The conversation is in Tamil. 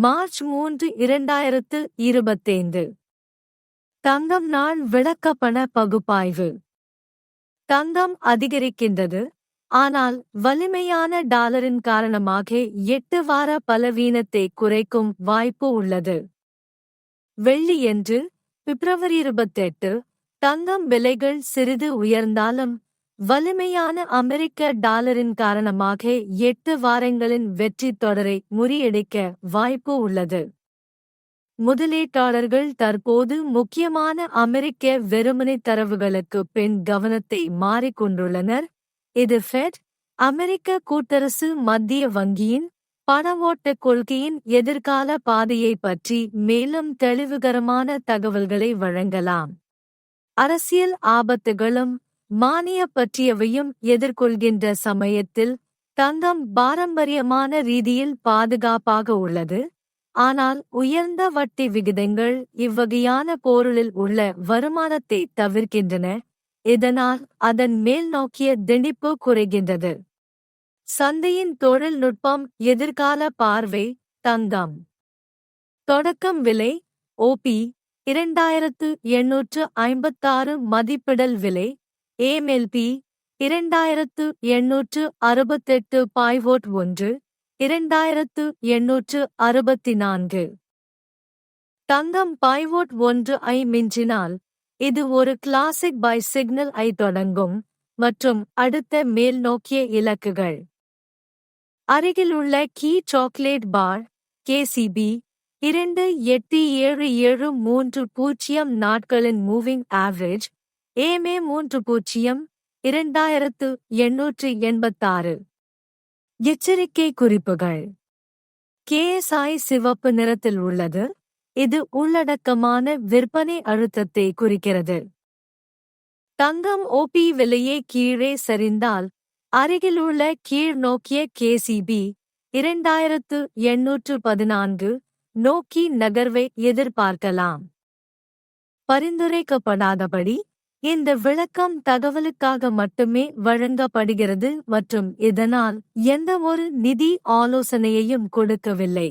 மார்ச் மூன்று இரண்டாயிரத்து இருபத்தைந்து. தங்கம் நாள் விளக்கப்பண பகுப்பாய்வு. தங்கம் அதிகரிக்கின்றது. ஆனால் வலிமையான டாலரின் காரணமாக எட்டு வார பலவீனத்தை குறைக்கும் வாய்ப்பு உள்ளது. வெள்ளி என்று பிப்ரவரி இருபத்தெட்டு தங்கம் விலைகள் சிறிது உயர்ந்தாலும் வலிமையான அமெரிக்க டாலரின் காரணமாக எட்டு வாரங்களின் வெற்றி தொடரை முறியடிக்க வாய்ப்பு உள்ளது. முதலீட்டாளர்கள் தற்போது முக்கியமான அமெரிக்க வெறுமனை தரவுகளுக்கு பின் கவனத்தை மாறிக்கொண்டுள்ளனர். இது ஃபெட் அமெரிக்க கூட்டரசு மத்திய வங்கியின் பணவோட்ட கொள்கையின் எதிர்கால பாதையை பற்றி மேலும் தெளிவுகரமான தகவல்களை வழங்கலாம். அரசியல் ஆபத்துகளும் மானிய பற்றியவையும் எதிர்கொள்கின்ற சமயத்தில் தங்கம் பாரம்பரியமான ரீதியில் பாதுகாப்பாக உள்ளது. ஆனால் உயர்ந்த வட்டி விகிதங்கள் இவ்வகையான பொருளில் உள்ள வருமானத்தை தவிர்க்கின்றன. இதனால் அதன் மேல் நோக்கிய திணிப்பு குறைகின்றது. சந்தையின் தொழில்நுட்பம் எதிர்கால பார்வை தங்கம். தொடக்கம் விலை ஓபி இரண்டாயிரத்து எண்ணூற்று ஐம்பத்தாறு மதிப்பிடல் விலை ஏமெல்பி இரண்டாயிரத்து எண்ணூற்று அறுபத்தெட்டு பாய்வோட் ஒன்று இரண்டாயிரத்து எண்ணூற்று அறுபத்தி நான்கு தங்கம் பாய்வோட் ஒன்று ஐ மிஞ்சினால் இது ஒரு கிளாசிக் பை சிக்னல் ஐ தொடங்கும் மற்றும் அடுத்த மேல் நோக்கிய இலக்குகள். அருகிலுள்ள கீ சாக்லேட் பார் கேசிபி இரண்டு எட்டு ஏழு ஏழு மூன்று பூஜ்ஜியம் நாட்களின் மூவிங் ஆவரேஜ் ஏமே மூன்று பூஜ்ஜியம் இரண்டாயிரத்து எண்ணூற்று எண்பத்தாறு. எச்சரிக்கை குறிப்புகள். கேஎஸ்ஐ சிவப்பு நிறத்தில் உள்ளது. இது உள்ளடக்கமான விற்பனை அழுத்தத்தை குறிக்கிறது. தங்கம் ஓபி விலையே கீழே சரிந்தால் அருகிலுள்ள கீழ் நோக்கிய கேசிபி இரண்டாயிரத்து எண்ணூற்று பதினான்கு நோக்கி நகர்வை எதிர்பார்க்கலாம். பரிந்துரைக்கப்படாதபடி இந்த விளக்கம் தகவலுக்காக மட்டுமே வழங்கப்படுகிறது மற்றும் இதனால் எந்தவொரு நிதி ஆலோசனையையும் கொடுக்கவில்லை.